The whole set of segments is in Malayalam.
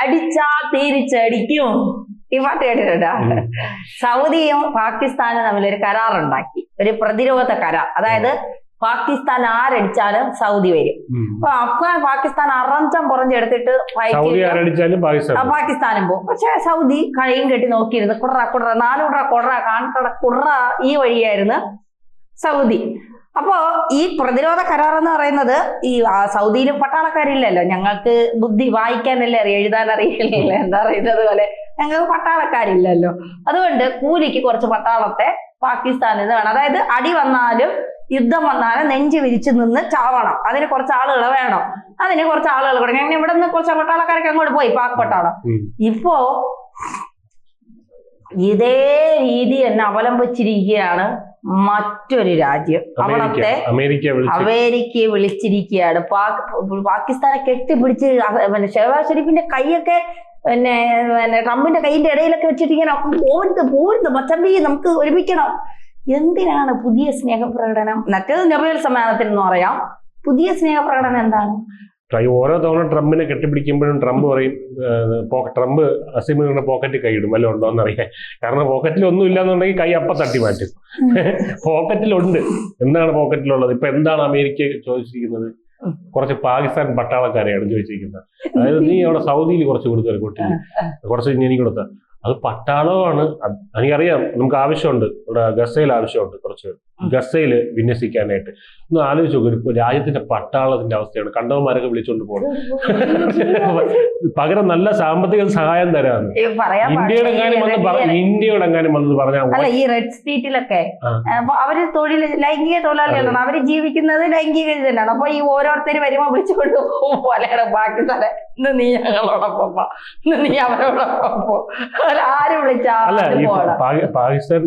അടിച്ചാ തിരിച്ചടിക്കും ഈ പാട്ട് കേട്ടിട്ടുണ്ടോ? സൗദിയും പാകിസ്ഥാനും തമ്മിൽ ഒരു കരാറുണ്ടാക്കി. ഒരു പ്രതിരോധ കരാർ. അതായത് പാകിസ്ഥാൻ ആരടിച്ചാലും സൗദി വരും. അപ്പൊ അഫ്ഗാൻ പാകിസ്ഥാൻ അറഞ്ചം പാകിസ്ഥാൻ പാകിസ്ഥാനും പോകും. പക്ഷെ സൗദി കഴിയും കെട്ടി നോക്കിയിരുന്നു. കുടറ കുടറ നാലുടറ കുടറ കാൺകട കുടറ ഈ വഴിയായിരുന്നു സൗദി. അപ്പോ ഈ പ്രതിരോധ കരാർ എന്ന് പറയുന്നത് ഈ സൗദിയിലും പട്ടാളക്കാരില്ലല്ലോ. ഞങ്ങൾക്ക് ബുദ്ധി വായിക്കാനല്ലേ അറിയാം എഴുതാൻ അറിയില്ല എന്താ പറയുന്നത് പോലെ ഞങ്ങൾക്ക് പട്ടാളക്കാരില്ലല്ലോ. അതുകൊണ്ട് കൂലിക്ക് കുറച്ച് പട്ടാളത്തെ പാകിസ്ഥാനിൽ നിന്ന് വേണം. അതായത് അടി വന്നാലും യുദ്ധം വന്നാലും നെഞ്ച് വിരിച്ചു നിന്ന് ചാവണം. അതിന് കുറച്ച് ആളുകൾ വേണം. അതിന് കുറച്ച് ആളുകൾ കൊടുക്കണം അങ്ങനെ ഇവിടെ നിന്ന് കുറച്ച് പട്ടാളക്കാരൊക്കെ അങ്ങോട്ട് പോയി പാക് പട്ടാളം. ഇപ്പോ ഇതേ രീതി തന്നെ അവലംബിച്ചിരിക്കുകയാണ് മറ്റൊരു രാജ്യം. അവിടത്തെ അമേരിക്കയെ വിളിച്ചിരിക്കുകയാണ്. പാക് പാകിസ്ഥാനെ കെട്ടിപ്പിടിച്ച് പിന്നെ ഷെഹബാസ് ഷെരീഫിന്റെ കൈയൊക്കെ പിന്നെ പിന്നെ ട്രംപിന്റെ കൈയിന്റെ ഇടയിലൊക്കെ വെച്ചിട്ട് ഇങ്ങനെ പോരുത് പോരുത് മച്ചമ്പി നമുക്ക് ഒരുമിക്കണം. എന്തിനാണ് പുതിയ സ്നേഹപ്രകടനം മറ്റേത് നൊബേൽ സമ്മാനത്തിൽ എന്ന് പറയാം. പുതിയ സ്നേഹപ്രകടനം എന്താണ്? ട്രൈ- ഓരോ തവണ ട്രംപിനെ കെട്ടിപ്പിടിക്കുമ്പോഴും ട്രംപ് പറയും ട്രംപ് അസീമിയുടെ പോക്കറ്റ് കൈയിടും വല്ലതും ഉണ്ടോ എന്നറിയാൻ. കാരണം പോക്കറ്റിൽ ഒന്നും ഇല്ലാന്നുണ്ടെങ്കിൽ കൈ അപ്പ തട്ടി മാറ്റും. പോക്കറ്റിലുണ്ട്. എന്താണ് പോക്കറ്റിലുള്ളത്? ഇപ്പൊ എന്താണ് അമേരിക്ക ചോദിച്ചിരിക്കുന്നത്? കുറച്ച് പാകിസ്ഥാൻ പട്ടാളക്കാരെയാണ് ചോദിച്ചിരിക്കുന്നത്. അതായത് നീ അവിടെ സൗദിയിൽ കുറച്ച് കൊടുത്തു കുട്ടി കുറച്ച് ഇനി കൊടുത്ത. അത് പട്ടാളമാണ്. എനിക്കറിയാം. നമുക്ക് ആവശ്യമുണ്ട്. ഇവിടെ ഗസയിൽ ആവശ്യമുണ്ട് കുറച്ച്. ഗസയിൽ വിന്യസിക്കാനായിട്ട്. ഒന്ന് ആലോചിച്ച് നോക്കും. ഇപ്പൊ രാജ്യത്തിന്റെ പട്ടാളത്തിന്റെ അവസ്ഥയാണ്. കണ്ടവന്മാരൊക്കെ വിളിച്ചുകൊണ്ട് പോകണം പകരം നല്ല സാമ്പത്തിക സഹായം തരാന്ന്. ഇന്ത്യയുടെ എങ്ങാനും വന്ന് ഇന്ത്യയുടെ എങ്ങാനും വന്നത് പറഞ്ഞാൽ ഈ റെഡ് സ്ട്രീറ്റിലൊക്കെ അവർ തൊഴിൽ ലൈംഗിക തൊഴിലാളികളാണ്. അവർ ജീവിക്കുന്നത് ലൈംഗിക ഇതിലാണ്. അപ്പൊ ഈ ഓരോരുത്തർ വരുമ്പോ വിളിച്ചുകൊണ്ട് പോകും പോലെയാണ് പാകിസ്ഥാനെ ഇന്ന് നീ ഞങ്ങളോടൊപ്പം. ഇന്ന് നീ അവരോടൊപ്പം പോ. പാകിസ്ഥാൻ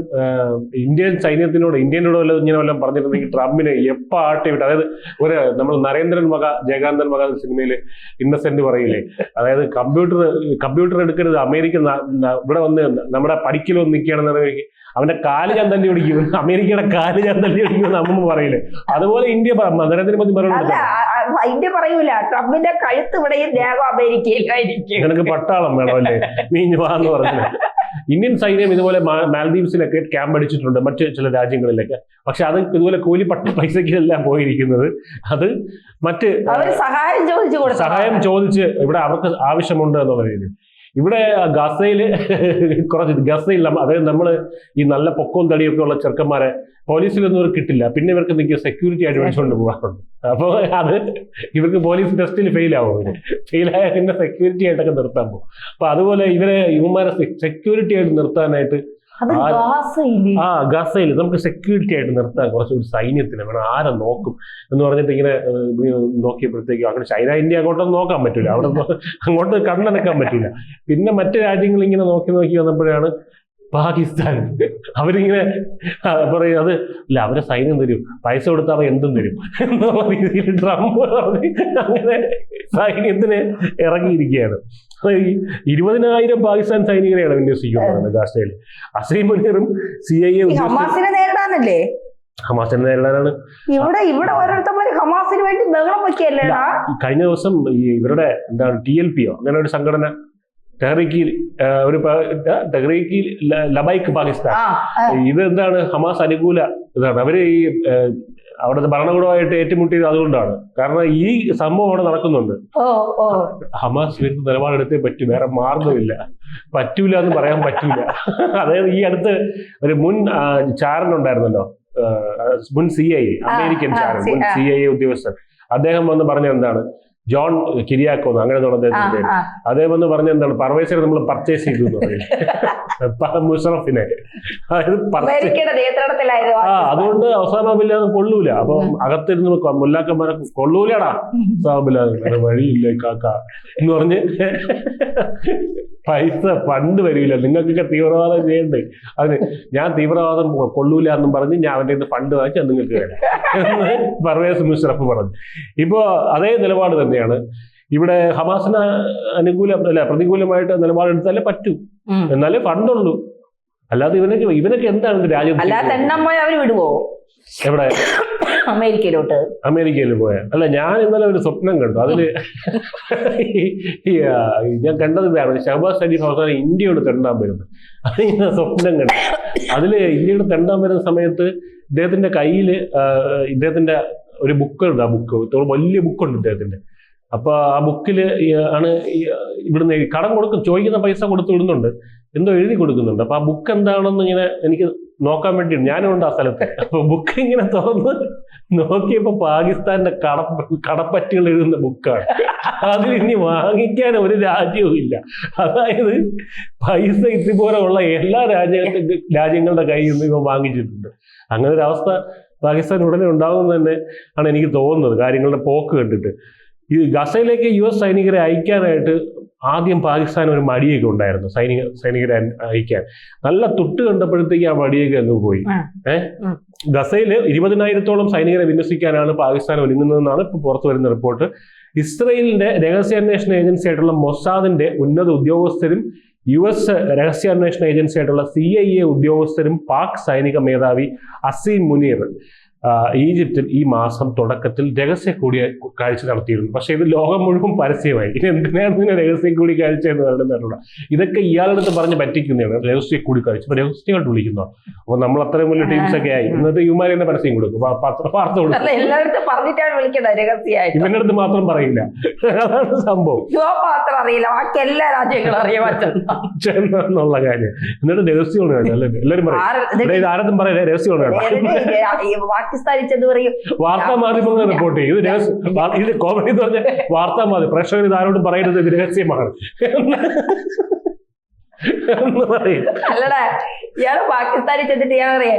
ഇന്ത്യൻ സൈന്യത്തിനോട് ഇന്ത്യനോട് വല്ല ഇങ്ങനെ വല്ലതും പറഞ്ഞിട്ടുണ്ടെങ്കിൽ ട്രംപിനെ എപ്പോ ആട്ടി വിട്ട് അതായത് ഒരു നമ്മൾ നരേന്ദ്രൻ മക ജയകാന്തൻ മക സിനിമയിൽ ഇന്നസെന്റ് പറയില്ലേ? അതായത് കമ്പ്യൂട്ടർ കമ്പ്യൂട്ടർ എടുക്കരുത് അമേരിക്ക ഇവിടെ വന്ന് നമ്മുടെ പഠിക്കൽ വന്ന് നിൽക്കുകയാണെന്ന് അവന്റെ കാൽ ഞാൻ തല്ലി പിടിക്കും. അമേരിക്കയുടെ കാൽ ഞാൻ തല്ലി പിടിക്കുമെന്ന് അമ്മ പറയില്ലേ? അതുപോലെ ഇന്ത്യ നരേന്ദ്രമോദി പറയുന്നത് ഇന്ത്യ പറയൂല. ട്രംപിന്റെ കഴുത്ത് ഇവിടെയും അമേരിക്കയിലായിരിക്കും. നിനക്ക് പട്ടാളം വേണമല്ലേ അല്ലേ? മീഞ്ഞു വാന്ന് പറഞ്ഞു ഇന്ത്യൻ സൈന്യം ഇതുപോലെ മാൽദീവ്സിലൊക്കെ ക്യാമ്പ് അടിച്ചിട്ടുണ്ട് മറ്റു ചില രാജ്യങ്ങളിലൊക്കെ. പക്ഷെ അത് ഇതുപോലെ കൂലി പട്ട പൈസയ്ക്കല്ല പോയിരിക്കുന്നത്. അത് മറ്റ് സഹായം ചോദിച്ചു സഹായം ചോദിച്ച് ഇവിടെ അവർക്ക് ആവശ്യമുണ്ട് എന്നുള്ള രീതിയിൽ ഇവിടെ ഗസയിൽ കുറച്ച് ഗസയിൽ അതായത് നമ്മൾ ഈ നല്ല പൊക്കവും തടിയൊക്കെ ഉള്ള ചെറുക്കന്മാരെ പോലീസിലൊന്നും ഇവർക്ക് കിട്ടില്ല. പിന്നെ ഇവർക്ക് നിൽക്കുക സെക്യൂരിറ്റി ആയിട്ട് വിളിച്ചുകൊണ്ട് പോകാറുണ്ട് അപ്പോൾ അത് ഇവർക്ക് പോലീസ് ടെസ്റ്റിൽ ഫെയിൽ ആവും ഇവർ. ഫെയിലായ പിന്നെ സെക്യൂരിറ്റി ആയിട്ടൊക്കെ നിർത്താൻ പോകും. അപ്പോൾ അതുപോലെ ഇവരെ ഇവന്മാരെ സെക്യൂരിറ്റി ആയിട്ട് നിർത്താനായിട്ട് ആ- ഗസയിൽ നമുക്ക് സെക്യൂരിറ്റി ആയിട്ട് നിർത്താൻ കുറച്ചുകൂടി സൈന്യത്തിന് വേണം. ആരെ നോക്കും എന്ന് പറഞ്ഞിട്ട് ഇങ്ങനെ നോക്കിയപ്പോഴത്തേക്കും അങ്ങനെ ചൈന ഇന്ത്യ അങ്ങോട്ടൊന്നും നോക്കാൻ പറ്റില്ല അവിടെ അങ്ങോട്ട് കണ്ണടക്കാൻ പറ്റില്ല പിന്നെ മറ്റു രാജ്യങ്ങൾ ഇങ്ങനെ നോക്കി നോക്കി വന്നപ്പോഴാണ് പാകിസ്ഥാൻ. അവരിങ്ങനെ പറയും അത് ഇല്ല അവരെ സൈന്യം തരും. പൈസ കൊടുത്താൽ അവർ എന്തും തരും. എന്നുള്ള രീതിയിൽ ട്രംപ് അങ്ങനെ സൈന്യത്തിന് ഇറങ്ങിയിരിക്കുകയാണ്. ഈ ഇരുപതിനായിരം പാകിസ്ഥാൻ സൈനികരെയാണ് വിന്യസിക്കുന്നത് ഗാസയിൽ അസീം മുനീറും സി ഐ എ നേരിടാനല്ലേ? ഹമാസിനെ നേരിടാനാണ്. ഇവിടെ ഇവിടെ ഓരോരുത്തന്മാര് ഹമാസിന് വേണ്ടി ബഹളം വെക്കല്ലേടാ കഴിഞ്ഞ ദിവസം ഈ ഇവരുടെ എന്താണ് ടി എൽ പിയോ അങ്ങനെ ഒരു സംഘടന ടെഹ്രീക്കി ഒരു ലബൈക്ക് പാകിസ്ഥാൻ. ഇത് എന്താണ് ഹമാസ് അനുകൂല ഇതാണ്. അവർ ഈ അവിടുത്തെ ഭരണകൂടമായിട്ട് ഏറ്റുമുട്ടിയത് അതുകൊണ്ടാണ്. കാരണം ഈ സംഭവം അവിടെ നടക്കുന്നുണ്ട്. ഹമാസ് വിരുദ്ധ നിലപാടെടുത്തേ പറ്റൂ. വേറെ മാർഗമില്ല പറ്റൂല എന്ന് പറയാൻ പറ്റില്ല അതായത് ഈ അടുത്ത് ഒരു മുൻ ചാരൻ ഉണ്ടായിരുന്നല്ലോ. മുൻ സി ഐ അമേരിക്കൻ ചാരൻ മുൻ. സി ഐ ഉദ്യോഗസ്ഥൻ. അദ്ദേഹം വന്ന് പറഞ്ഞ എന്താണ്? ജോൺ കിരിയാക്കോന്ന് അങ്ങനെ പേര്. അദ്ദേഹം എന്ന് പറഞ്ഞ എന്താണ്? പർവേസിനെ നമ്മൾ പർച്ചേസ് ചെയ്തു എന്ന് പറയും. മുഷറഫിനെ. അതായത് ആ അതുകൊണ്ട് അവസാന ബില്ലാതെ കൊള്ളൂല. അപ്പൊ അകത്തിരുന്ന് മുല്ലാക്കന്മാരെ കൊള്ളൂലടാ. സാബില്ലാതെ വഴിയില്ല കാക്ക എന്ന് പറഞ്ഞ് പൈസ ഫണ്ട് വരില്ല നിങ്ങൾക്കൊക്കെ തീവ്രവാദം ചെയ്യണ്ടേ? അതിന് ഞാൻ തീവ്രവാദം കൊള്ളൂല എന്നും പറഞ്ഞ് ഞാൻ നിന്ന് ഫണ്ട് വാങ്ങിച്ചാൽ നിങ്ങൾക്ക് വേണം എന്ന് പർവേസ് മുഷറഫ് പറഞ്ഞു. ഇപ്പോ അതേ നിലപാട് തന്നെയാണ് ഇവിടെ ഹമാസിന് അനുകൂല അല്ല പ്രതികൂലമായിട്ട് നിലപാടെടുത്താലേ പറ്റൂ. എന്നാലേ ഫണ്ടുള്ളൂ. അല്ലാതെ ഇവനൊക്കെ ഇവനൊക്കെ എന്താണ് രാജ്യം അല്ലാതെ വിടുവോ? എവിടെ? അമേരിക്കയിലോട്ട്. അമേരിക്കയിൽ പോയ. അല്ല ഞാൻ ഇന്നലെ ഒരു സ്വപ്നം കണ്ടു. അതിൽ ഞാൻ കണ്ടത് ഇതാണ്. ഷഹബാസ് ഷരീഫ് അവസാനം ഇന്ത്യയോട് തെണ്ടാൻ വരുന്നത്. അത് ഞാൻ സ്വപ്നം കണ്ടു. അതിൽ ഇന്ത്യയോട് തെണ്ടാൻ വരുന്ന സമയത്ത് ഇദ്ദേഹത്തിന്റെ കയ്യിൽ ഇദ്ദേഹത്തിന്റെ ഒരു ബുക്ക് ഉണ്ട് ആ ബുക്ക്. വലിയ ബുക്കുണ്ട് ഇദ്ദേഹത്തിന്റെ. അപ്പൊ ആ ബുക്കിൽ ആണ് ഇവിടുന്ന് കടം കൊടുക്കും ചോദിക്കുന്ന പൈസ കൊടുത്തു വിടുന്നുണ്ട്. എന്തോ എഴുതി കൊടുക്കുന്നുണ്ട്. അപ്പൊ ആ ബുക്ക് എന്താണെന്ന് ഇങ്ങനെ എനിക്ക് നോക്കാൻ വേണ്ടി ഞാനും ഉണ്ട് ആ സ്ഥലത്ത്. അപ്പൊ ബുക്ക് ഇങ്ങനെ തുറന്ന് നോക്കിയപ്പോ പാകിസ്ഥാന്റെ കട കടപ്പറ്റികൾ എഴുതുന്ന ബുക്കാണ്. അതിൽ ഇനി വാങ്ങിക്കാൻ ഒരു രാജ്യവും ഇല്ല. അതായത് പൈസ ഇതുപോലെ ഉള്ള എല്ലാ രാജ്യങ്ങളുടെ രാജ്യങ്ങളുടെ കയ്യിൽ നിന്ന് ഇവ വാങ്ങിച്ചിട്ടുണ്ട്. അങ്ങനെ ഒരു അവസ്ഥ പാകിസ്ഥാൻ ഉടനെ ഉണ്ടാകുമെന്ന് തന്നെ ആണ് എനിക്ക് തോന്നുന്നത്. കാര്യങ്ങളുടെ പോക്ക് കണ്ടിട്ട്. ഈ ഗസയിലേക്ക് യു എസ് സൈനികരെ അയക്കാനായിട്ട് ആദ്യം പാകിസ്ഥാൻ ഒരു മടിയൊക്കെ ഉണ്ടായിരുന്നു. സൈനിക സൈനികരെ അയ- അയക്കാൻ. നല്ല തൊട്ട് കണ്ടപ്പോഴത്തേക്ക് ആ മടിയൊക്കെ അങ്ങ് പോയി. ഏഹ്. ഗസയിൽ ഇരുപതിനായിരത്തോളം സൈനികരെ വിന്യസിക്കാനാണ് പാകിസ്ഥാൻ ഒരുങ്ങുന്നതെന്നാണ് ഇപ്പോൾ പുറത്തു വരുന്ന റിപ്പോർട്ട്. ഇസ്രയേലിന്റെ രഹസ്യാന്വേഷണ ഏജൻസി ആയിട്ടുള്ള മൊസാദിന്റെ ഉന്നത ഉദ്യോഗസ്ഥരും യു എസ് രഹസ്യാന്വേഷണ ഏജൻസി ആയിട്ടുള്ള സി ഐ എ ഉദ്യോഗസ്ഥരും പാക് സൈനിക മേധാവി അസീം മുനീർ. ഈജിപ്തിൽ ഈ മാസം തുടക്കത്തിൽ രഹസ്യ കൂടിയ കാഴ്ച നടത്തിയിരുന്നു. പക്ഷേ ഇത് ലോകം മുഴുവൻ പരസ്യമായി. ഇനി എന്തിനാണ് ഇതിനെ രഹസ്യ കൂടി കാഴ്ച എന്ന് പറയുന്നത് ഇതൊക്കെ ഇയാളുടെ അടുത്ത് പറഞ്ഞ് പറ്റിക്കുന്നതാണ്. രഹസ്യ കൂടി കാഴ്ച. ഇപ്പൊ രഹസ്യമായിട്ട് വിളിക്കുന്നു? അപ്പൊ നമ്മൾ അത്രയും വലിയ ടീംസ് ഒക്കെ ആയി. ഇന്നത്തെ ഇവന്മാർ തന്നെ പരസ്യം കൊടുക്കും. വാർത്ത കൊടുക്കും. എല്ലായിടത്തും പറഞ്ഞിട്ടാണ് രഹസ്യമായിട്ട്. ഇവന്റെ അടുത്ത് മാത്രം പറയില്ല. അതാണ് സംഭവം. മാത്രം അറിയില്ല. ബാക്കി എല്ലാ രാജ്യങ്ങളും അറിയാൻ എന്നുള്ള കാര്യം. എന്നിട്ട് രഹസ്യമാണ് അല്ലേ? എല്ലാവരും പറയും. ആര് ഇവിടെ ഇത് ആരും പറയാം രഹസ്യമാണ് പാകിസ്ഥാനിൽ ചെന്ന് പറയും. വാർത്താ മാധ്യമങ്ങൾ റിപ്പോർട്ട് ചെയ്യും. ഇത് ഇത് കോമഡി എന്ന് പറഞ്ഞാൽ വാർത്താ മാധ്യമം. പ്രേക്ഷകർ ഇത് ആരോടും പറയുന്നത് ഇത് രഹസ്യമാണ്. അല്ലടാ ഇയാൾ പാകിസ്ഥാനിൽ ചെന്നിട്ട് ഇയാൾ അറിയേ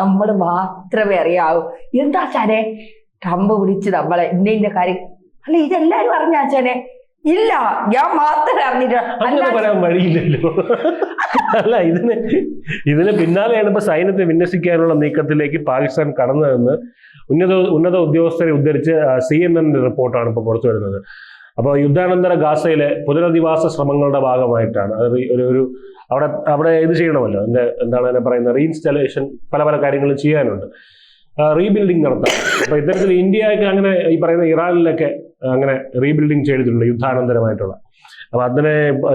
നമ്മൾ മാത്രമേ അറിയാവൂ. എന്താ ചാനെ ട്രംപ് പിടിച്ച് നമ്മളെ ഇന്ന ഇന്ന കാര്യം. അല്ല ഇതെല്ലാരും അറിഞ്ഞാ ചാനെ ഇല്ല ഞാൻ മാത്രമേ അറിഞ്ഞിട്ട് പറയാൻ വഴിയില്ലല്ലോ. അല്ല ഇതിന് ഇതിന് പിന്നാലെയാണ് ഇപ്പൊ സൈന്യത്തെ വിന്യസിക്കാനുള്ള നീക്കത്തിലേക്ക് പാകിസ്ഥാൻ കടന്നതെന്ന് ഉന്നത ഉന്നത ഉദ്യോഗസ്ഥരെ ഉദ്ധരിച്ച് സി എൻ എൻ റിപ്പോർട്ടാണ് ഇപ്പോൾ പുറത്തു വരുന്നത്. അപ്പോൾ യുദ്ധാനന്തര ഗാസയിലെ പുനരധിവാസ ശ്രമങ്ങളുടെ ഭാഗമായിട്ടാണ്. അത് ഒരു ഒരു അവിടെ അവിടെ ഇത് ചെയ്യണമല്ലോ. എന്റെ എന്താണ് അതിനെ പറയുന്നത്? റീഇൻസ്റ്റലേഷൻ പല പല കാര്യങ്ങളും ചെയ്യാനുണ്ട്. റീബിൽഡിംഗ് നടത്താം അപ്പൊ ഇത്തരത്തിൽ ഇന്ത്യയൊക്കെ അങ്ങനെ ഈ പറയുന്ന ഇറാനിലൊക്കെ അങ്ങനെ റീബിൽഡിങ് ചെയ്തിട്ടുണ്ട് യുദ്ധാനന്തരമായിട്ടുള്ള. അപ്പോൾ അതിനെ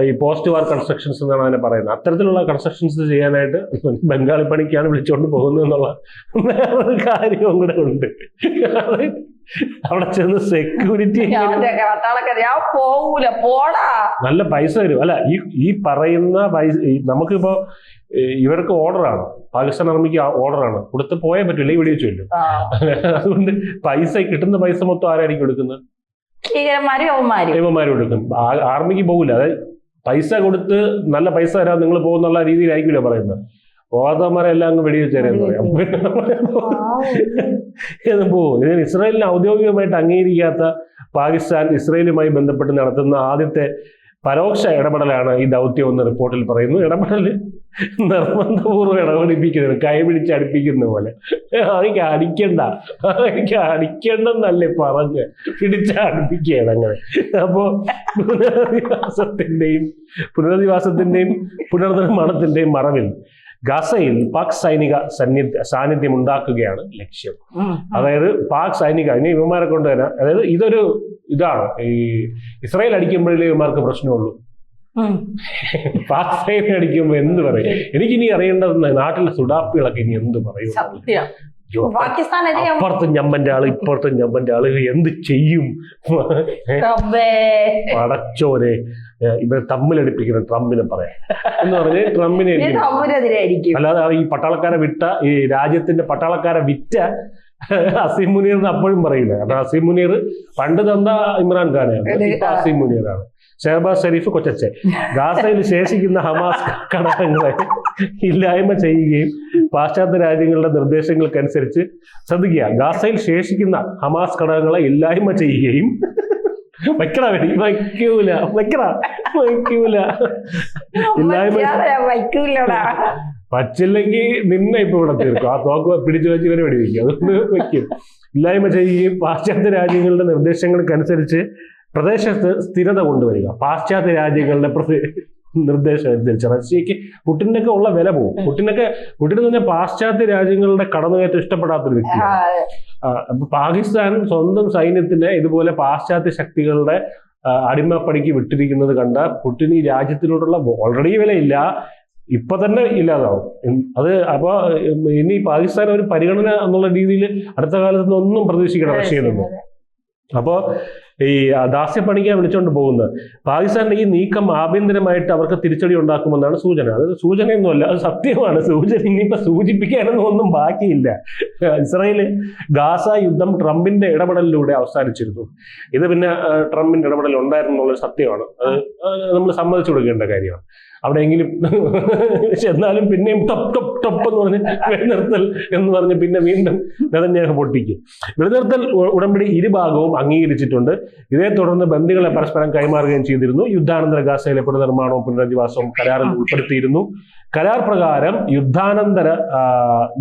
ഈ പോസ്റ്റ് വാർ കൺസ്ട്രക്ഷൻസ് എന്നാണ് അതിനെ പറയുന്നത്. അത്തരത്തിലുള്ള കൺസ്ട്രക്ഷൻസ് ചെയ്യാനായിട്ട് ബംഗാളി പണിക്കാണ് വിളിച്ചുകൊണ്ട് പോകുന്നത് എന്നുള്ള വേറൊരു കാര്യവും കൂടെ ഉണ്ട്. അവിടെ ചെന്ന് സെക്യൂരിറ്റി നല്ല പൈസ തരും. അല്ല ഈ ഈ പറയുന്ന പൈസ നമുക്കിപ്പോ ഇവർക്ക് ഓർഡറാണ് പാകിസ്ഥാൻ ആർമിക്ക് ഓർഡറാണ് കൊടുത്ത് പോയേ പറ്റില്ല ഈ വെടിവെച്ചു വരും അതുകൊണ്ട് പൈസ കിട്ടുന്ന പൈസ മൊത്തം ആരായിരിക്കും കൊടുക്കുന്നത് ഭീകരന്മാരും ആ- ആർമിക്ക് പോകില്ല അതായത് പൈസ കൊടുത്ത് നല്ല പൈസ തരാൻ നിങ്ങൾ പോകുന്നുള്ള രീതിയിലായിരിക്കില്ല പറയുന്നത്. പോകാത്തമാരെ എല്ലാം അങ്ങ് വെടിവെച്ചേരാന്ന് പറയാം എന്ന് പോകും ഇതിന് ഇസ്രായേലിന് ഔദ്യോഗികമായിട്ട് അംഗീകരിക്കാത്ത പാകിസ്ഥാൻ ഇസ്രായേലുമായി ബന്ധപ്പെട്ട് നടത്തുന്ന ആദ്യത്തെ പരോക്ഷ ഇടപെടലാണ് ഈ ദൗത്യം എന്ന് റിപ്പോർട്ടിൽ പറയുന്നു. ഇടപെടൽ നിർബന്ധപൂർവം ഇടപെടിപ്പിക്കുന്നത് കൈ പിടിച്ച് അടുപ്പിക്കുന്ന പോലെ. എനിക്ക് അടിക്കണ്ട. എനിക്ക് അടിക്കണ്ടെന്നല്ലേ പറഞ്ഞ് പിടിച്ച് അടുപ്പിക്കുകയാണ് അങ്ങനെ. അപ്പോ പുനരധിവാസത്തിന്റെയും പുനരധിവാസത്തിന്റെയും പുനർനിർമ്മാണത്തിന്റെയും മറവിൽ ഗസയിൽ പാക് സൈനിക സന്നിധ്യ സാന്നിധ്യം ഉണ്ടാക്കുകയാണ് ലക്ഷ്യം. അതായത് പാക് സൈനിക ഇനി ഇവന്മാരെ കൊണ്ട് തന്നെ അതായത് ഇതൊരു ഇതാണ്. ഈ ഇസ്രായേൽ അടിക്കുമ്പോഴേ ഇവന്മാർക്ക് പ്രശ്നമുള്ളൂ? അടിക്കുമ്പോൾ എന്ത് പറയും? എനിക്കിനി അറിയേണ്ടത് നാട്ടിലെ സുഡാപ്പികളൊക്കെ ഇനി എന്ത് പറയും? അപ്പുറത്തും ഞമ്മന്റെ ആൾ ഇപ്പുറത്തും ഞമ്മന്റെ ആൾ എന്ത് ചെയ്യും. പടച്ചോനെ. ഇവരെ തമ്മിലടിപ്പിക്കുന്ന ട്രംപിനെ പറയാം. എന്ന് പറഞ്ഞ് ട്രംപിനെ അല്ലാതെ ഈ പട്ടാളക്കാരെ വിട്ട ഈ രാജ്യത്തിന്റെ പട്ടാളക്കാരെ വിറ്റ അസീം മുനീർ എന്ന് അപ്പോഴും പറയില്ല. കാരണം അസീം മുനീർ പണ്ട് തന്ന ഇമ്രാൻഖാനാണ്. ഇപ്പൊ അസീം മുനീറാണ്. ഷഹബാസ് ഷെരീഫ് കൊച്ചെ ഗാസയിൽ ശേഷിക്കുന്ന ഹമാസ് ഘടകങ്ങളെ ഇല്ലായ്മ ചെയ്യുകയും പാശ്ചാത്യ രാജ്യങ്ങളുടെ നിർദ്ദേശങ്ങൾക്കനുസരിച്ച് ശ്രദ്ധിക്കുക. ഗാസയിൽ ശേഷിക്കുന്ന ഹമാസ് ഘടകങ്ങളെ ഇല്ലായ്മ ചെയ്യുകയും വയ്ക്കണ വേണ്ടി വയ്ക്കൂല വയ്ക്കണ വയ്ക്കൂല. ഇല്ലായ്മ വയ്ക്കൂലടാ. പറ്റില്ലെങ്കിൽ നിന്നെ ഇപ്പൊ ഇവിടെ തീർക്കും. ആ തോക്ക് പിടിച്ചു വെച്ച് ഇവരെ വെടിവെക്കും. അതുകൊണ്ട് വെക്കും ഇല്ലായ്മ ചെയ്യുകയും പാശ്ചാത്യ രാജ്യങ്ങളുടെ നിർദ്ദേശങ്ങൾക്കനുസരിച്ച് പ്രദേശത്ത് സ്ഥിരത കൊണ്ടുവരിക. പാശ്ചാത്യ രാജ്യങ്ങളുടെ പ്രതി നിർദ്ദേശം അനുസരിച്ച്. റഷ്യക്ക് പുട്ടിനൊക്കെ ഉള്ള വില പോകും പുട്ടിനൊക്കെ പുട്ടിന് തന്നെ പാശ്ചാത്യ രാജ്യങ്ങളുടെ കടന്നുകയറ്റം ഇഷ്ടപ്പെടാത്തൊരു വ്യക്തിയാണ്. അപ്പൊ പാകിസ്ഥാൻ സ്വന്തം സൈന്യത്തിനെ ഇതുപോലെ പാശ്ചാത്യ ശക്തികളുടെ അടിമപ്പടിക്ക് അടിമപ്പണിക്ക് വിട്ടിരിക്കുന്നത് കണ്ട പുട്ടിന് ഈ രാജ്യത്തിനോടുള്ള ഓൾറെഡി വിലയില്ല. ഇപ്പൊ തന്നെ ഇല്ലാതാവും. അത് അപ്പൊ ഇനി പാകിസ്ഥാൻ ഒരു പരിഗണന എന്നുള്ള രീതിയിൽ അടുത്ത കാലത്ത് ഒന്നും പ്രതീക്ഷിക്കണം റഷ്യയിൽ നിന്നും അപ്പോൾ ഈ ദാസ്യപ്പണിക്കാൻ വിളിച്ചുകൊണ്ട് പോകുന്നത്. പാകിസ്ഥാന്റെ ഈ നീക്കം ആഭ്യന്തരമായിട്ട് അവർക്ക് തിരിച്ചടി ഉണ്ടാക്കുമെന്നാണ് സൂചന. അത് സൂചനയൊന്നുമല്ല അത് സത്യമാണ്. സൂചന ഇനിയിപ്പോൾ സൂചിപ്പിക്കാനൊന്നും ഒന്നും ബാക്കിയില്ല. ഇസ്രായേൽ ഗാസ യുദ്ധം ട്രംപിന്റെ ഇടപെടലിലൂടെ അവസാനിച്ചിരുന്നു. ഇത് പിന്നെ ട്രംപിന്റെ ഇടപെടൽ ഉണ്ടായിരുന്നു എന്നുള്ളത് സത്യമാണ്. അത് നമ്മൾ സമ്മതിച്ചു കൊടുക്കേണ്ട കാര്യമാണ്. അവിടെയെങ്കിലും എന്നാലും പിന്നെയും ടപ്പ് ടപ്പ് ടപ്പ് എന്ന് പറഞ്ഞ് വെടിനിർത്തൽ എന്ന് പറഞ്ഞ് പിന്നെ വീണ്ടും നെതന്യാഹ് പൊട്ടിക്കും. വെടിനിർത്തൽ ഉടമ്പടി ഇരുഭാഗവും അംഗീകരിച്ചിട്ടുണ്ട്. ഇതേ തുടർന്ന് ബന്ദികളെ പരസ്പരം കൈമാറുകയും ചെയ്തിരുന്നു. യുദ്ധാനന്തര ഗാസയിലെ പുനർനിർമ്മാണവും പുനരധിവാസവും കരാറിൽ ഉൾപ്പെടുത്തിയിരുന്നു. കരാർ പ്രകാരം യുദ്ധാനന്തര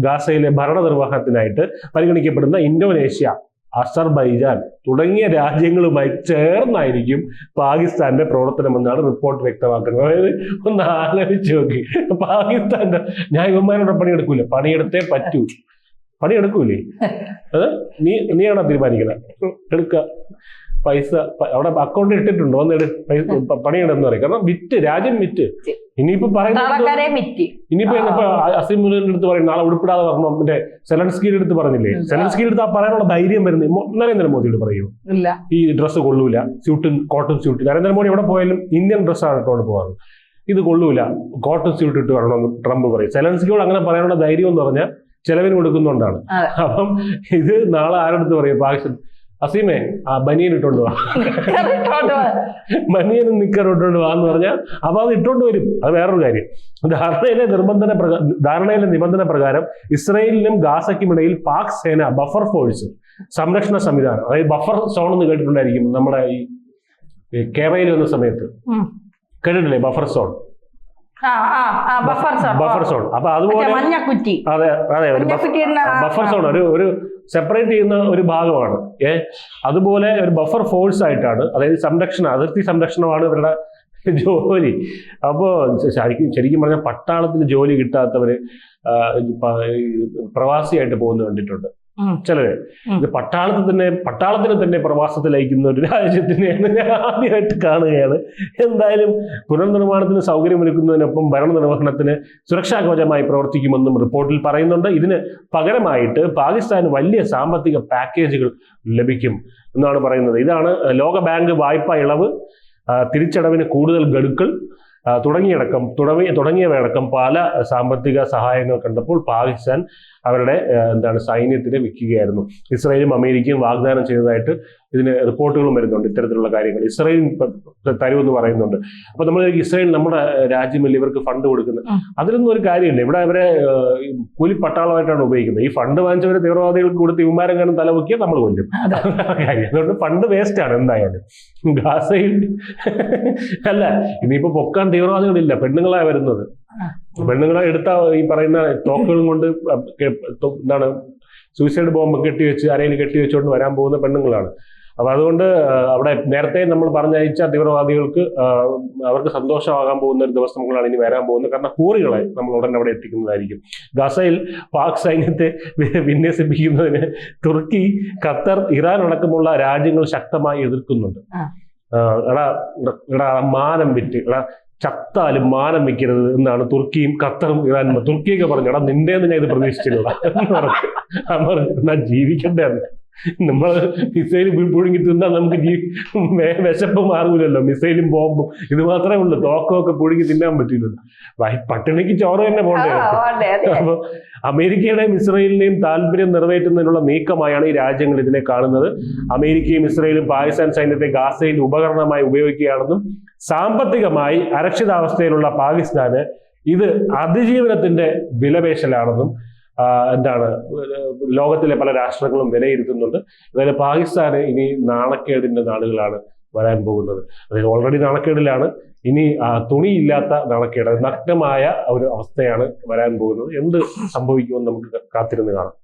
ഗാസയിലെ ഭരണനിർവഹണത്തിനായിട്ട് പരിഗണിക്കപ്പെടുന്ന ഇന്തോനേഷ്യ അസർബൈജാൻ തുടങ്ങിയ രാജ്യങ്ങളുമായി ചേർന്നായിരിക്കും പാകിസ്ഥാന്റെ പ്രവർത്തനമെന്നാണ് റിപ്പോർട്ട് വ്യക്തമാക്കുന്നത്. അതായത് ഒന്ന് ആലോചിച്ച് നോക്കി. പാകിസ്ഥാന്റെ ഞാൻ ഇവന്മാരോട് പണിയെടുക്കൂല. പണിയെടുത്തേ പറ്റൂ. പണിയെടുക്കൂലേ? അത് നീ നീയാണോ തീരുമാനിക്കുന്നത്? എടുക്കുക പൈസ അവിടെ അക്കൗണ്ടിൽ ഇട്ടിട്ടുണ്ടോ? പ- പണിയെടുന്ന് പറയും. കാരണം വിറ്റ് രാജ്യം വിറ്റ്. ഇനിയിപ്പോ പറയുന്നത് ഇനിയിപ്പോ അസിമുലിന്റെ അടുത്ത് പറയും നാളെ ഉടുപ്പിടാതെ പറഞ്ഞു മറ്റേ സെലൻസ്കിയുടെ അടുത്ത് പറഞ്ഞില്ലേ. സെലൻസ്കിയുടെ അടുത്ത് ആ പറയാനുള്ള ധൈര്യം വരുന്നത് നരേന്ദ്ര മോദിയോട് പറയൂ. ഈ ഡ്രസ്സ് കൊള്ളൂല. സ്യൂട്ടും കോട്ടൺ സ്യൂട്ട്. നരേന്ദ്രമോദി എവിടെ പോയാലും ഇന്ത്യൻ ഡ്രസ്സാണ് ഇട്ടുകൊണ്ട് പോകാറ്. ഇത് കൊള്ളൂല. കോട്ടൺ സ്യൂട്ട് ഇട്ട് വരണമെന്ന് ട്രംപ് പറയും. സെലൻസ്കിയോട് അങ്ങനെ പറയാനുള്ള ധൈര്യം എന്ന് പറഞ്ഞാൽ ചെലവിന് കൊടുക്കുന്നോണ്ടാണ്. അപ്പം ഇത് നാളെ ആരെടുത്ത് പറയും? പാകിസ്ഥാൻ അസീമേ ആ ബനിയൻ ഇട്ടോണ്ട് വാ. ബനിയൻ. ബനിയനും നിക്കർ ഇട്ടോണ്ട് വാ എന്ന് പറഞ്ഞാൽ അപ്പൊ അത് ഇട്ടോണ്ട് വരും. അത് വേറൊരു കാര്യം. ധാരണയിലെ നിർബന്ധന ധാരണയിലെ നിബന്ധന പ്രകാരം ഇസ്രയേലിനും ഗാസയ്ക്കുമിടയിൽ പാക് സേന ബഫർ ഫോഴ്സ് സംരക്ഷണ സംവിധാനം അതായത് ബഫർ സോൺ എന്ന് കേട്ടിട്ടുണ്ടായിരിക്കും നമ്മുടെ ഈ കേരളയിൽ വന്ന സമയത്ത്. കേട്ടിട്ടില്ലേ? ബഫർ സോൺ ബഫർ സോൺ അപ്പൊ അതുപോലെ മഞ്ഞക്കുറ്റി. അതെ അതെ ഒരു ബഫർ സോൺ ഒരു ഒരു സെപ്പറേറ്റ് ചെയ്യുന്ന ഒരു ഭാഗമാണ്. ഏ അതുപോലെ ഒരു ബഫർ ഫോഴ്സ് ആയിട്ടാണ് അതായത് സംരക്ഷണം അതിർത്തി സംരക്ഷണമാണ് ഇവരുടെ ജോലി. അപ്പോ ശരിക്കും ശരിക്കും പറഞ്ഞാൽ പട്ടാളത്തിൽ ജോലി കിട്ടാത്തവര് പ്രവാസിയായിട്ട് പോകുന്നത് കണ്ടിട്ടുണ്ട്. ചിലര്. ഇത് പട്ടാളത്തിൽ തന്നെ പട്ടാളത്തിന് തന്നെ പ്രവാസത്തിൽ അയക്കുന്ന ഒരു രാജ്യത്തിനെയാണ് ഞാൻ ആദ്യമായിട്ട് കാണുകയാണ്. എന്തായാലും പുനർനിർമ്മാണത്തിന് സൗകര്യമൊരുക്കുന്നതിനൊപ്പം ഭരണനിർവഹണത്തിന് സുരക്ഷാ കോചമായി പ്രവർത്തിക്കുമെന്നും റിപ്പോർട്ടിൽ പറയുന്നുണ്ട്. ഇതിന് പകരമായിട്ട് പാകിസ്ഥാന് വലിയ സാമ്പത്തിക പാക്കേജുകൾ ലഭിക്കും എന്നാണ് പറയുന്നത്. ഇതാണ് ലോക ബാങ്ക് വായ്പ ഇളവ് തിരിച്ചടവിന് കൂടുതൽ ഗഡുക്കൾ തുടങ്ങിയടക്കം തുടങ്ങിയ തുടങ്ങിയവയടക്കം പല സാമ്പത്തിക സഹായങ്ങൾ കണ്ടപ്പോൾ പാകിസ്ഥാൻ അവരുടെ എന്താണ് സൈന്യത്തിനെ വിൽക്കുകയായിരുന്നു. ഇസ്രായേലും അമേരിക്കയും വാഗ്ദാനം ചെയ്തതായിട്ട് ഇതിന് റിപ്പോർട്ടുകളും വരുന്നുണ്ട് ഇത്തരത്തിലുള്ള കാര്യങ്ങൾ. ഇസ്രായേൽ തരുമെന്ന് പറയുന്നുണ്ട്. അപ്പൊ നമ്മൾ ഇസ്രായേൽ നമ്മുടെ രാജ്യമല്ലേ ഇവർക്ക് ഫണ്ട് കൊടുക്കുന്നത്. അതിലൊന്നും ഒരു കാര്യമില്ല. ഇവിടെ അവരെ കൂലി പട്ടാളമായിട്ടാണ് ഉപയോഗിക്കുന്നത്. ഈ ഫണ്ട് വാങ്ങിച്ചവരെ തീവ്രവാദികൾക്ക് കൊടുത്ത് ഇവന്മാരം കാണും തലവെക്കിയാൽ നമ്മൾ കൊല്ലും. കാര്യം. അതുകൊണ്ട് ഫണ്ട് വേസ്റ്റ് ആണ് എന്തായാലും. ഗാസയിൽ അല്ല ഇനിയിപ്പോ പൊക്കാൻ തീവ്രവാദികളില്ല. പെണ്ണുങ്ങളാണ് വരുന്നത്. പെണ്ണുങ്ങളെ എടുത്ത ഈ പറയുന്ന തോക്കുകളും കൊണ്ട് എന്താണ് സൂയിസൈഡ് ബോംബ് കെട്ടിവെച്ച് അരയിൽ കെട്ടിവെച്ചുകൊണ്ട് വരാൻ പോകുന്ന പെണ്ണുങ്ങളാണ്. അപ്പൊ അതുകൊണ്ട് അവിടെ നേരത്തെ നമ്മൾ പറഞ്ഞയച്ച തീവ്രവാദികൾക്ക് അവർക്ക് സന്തോഷമാകാൻ പോകുന്ന ഒരു ദിവസങ്ങളാണ് ഇനി വരാൻ പോകുന്നത്. കാരണം ഹൂറികളെ നമ്മൾ ഉടൻ അവിടെ എത്തിക്കുന്നതായിരിക്കും. ഗസയിൽ പാക് സൈന്യത്തെ വിന്യസിപ്പിക്കുന്നതിന് തുർക്കി ഖത്തർ ഇറാൻ അടക്കമുള്ള രാജ്യങ്ങൾ ശക്തമായി എതിർക്കുന്നുണ്ട്. എടാ എടാ മാനം വിറ്റ് എടാ ചത്താലും മാനം വെക്കരുത് എന്നാണ് തുർക്കിയും ഖത്തറും ഇറാനും തുർക്കിയൊക്കെ പറഞ്ഞു എടാ നിന്റെ ഞാൻ ഇത് പ്രതീക്ഷിച്ചില്ല എന്ന് ജീവിക്കണ്ടേ. നമ്മൾ മിസൈൽ പുഴുങ്ങി തിന്നാൽ നമുക്ക് ജീ വിശപ്പ് മാറൂലല്ലോ. മിസൈലും ബോംബും ഇത് മാത്രമേ ഉള്ളൂ. തോക്കമൊക്കെ പുഴുങ്ങി തിന്നാൻ പറ്റില്ലല്ലോ പട്ടിണിക്ക് ചോറ് തന്നെ അതെ. അപ്പൊ അമേരിക്കയുടെയും ഇസ്രയേലിന്റെയും താല്പര്യം നിറവേറ്റുന്നതിനുള്ള നീക്കമായാണ് ഈ രാജ്യങ്ങൾ ഇതിനെ കാണുന്നത്. അമേരിക്കയും ഇസ്രയേലും പാകിസ്ഥാൻ സൈന്യത്തെ ഗാസയിൽ ഉപകരണമായി ഉപയോഗിക്കുകയാണെന്നും സാമ്പത്തികമായി അരക്ഷിതാവസ്ഥയിലുള്ള പാകിസ്ഥാന് ഇത് അതിജീവനത്തിന്റെ വിലപേശലാണെന്നും എന്താണ് ലോകത്തിലെ പല രാഷ്ട്രങ്ങളും വിലയിരുത്തുന്നുണ്ട്. അതായത് പാകിസ്ഥാന് ഇനി നാണക്കേടിന്റെ നാളുകളാണ് വരാൻ പോകുന്നത്. അതായത് ഓൾറെഡി നാണക്കേടിലാണ്. ഇനി തുണിയില്ലാത്ത നാണക്കേട് നഗ്നമായ ഒരു അവസ്ഥയാണ് വരാൻ പോകുന്നത്. എന്ത് സംഭവിക്കുമെന്ന് നമുക്ക് കാത്തിരുന്ന് കാണാം.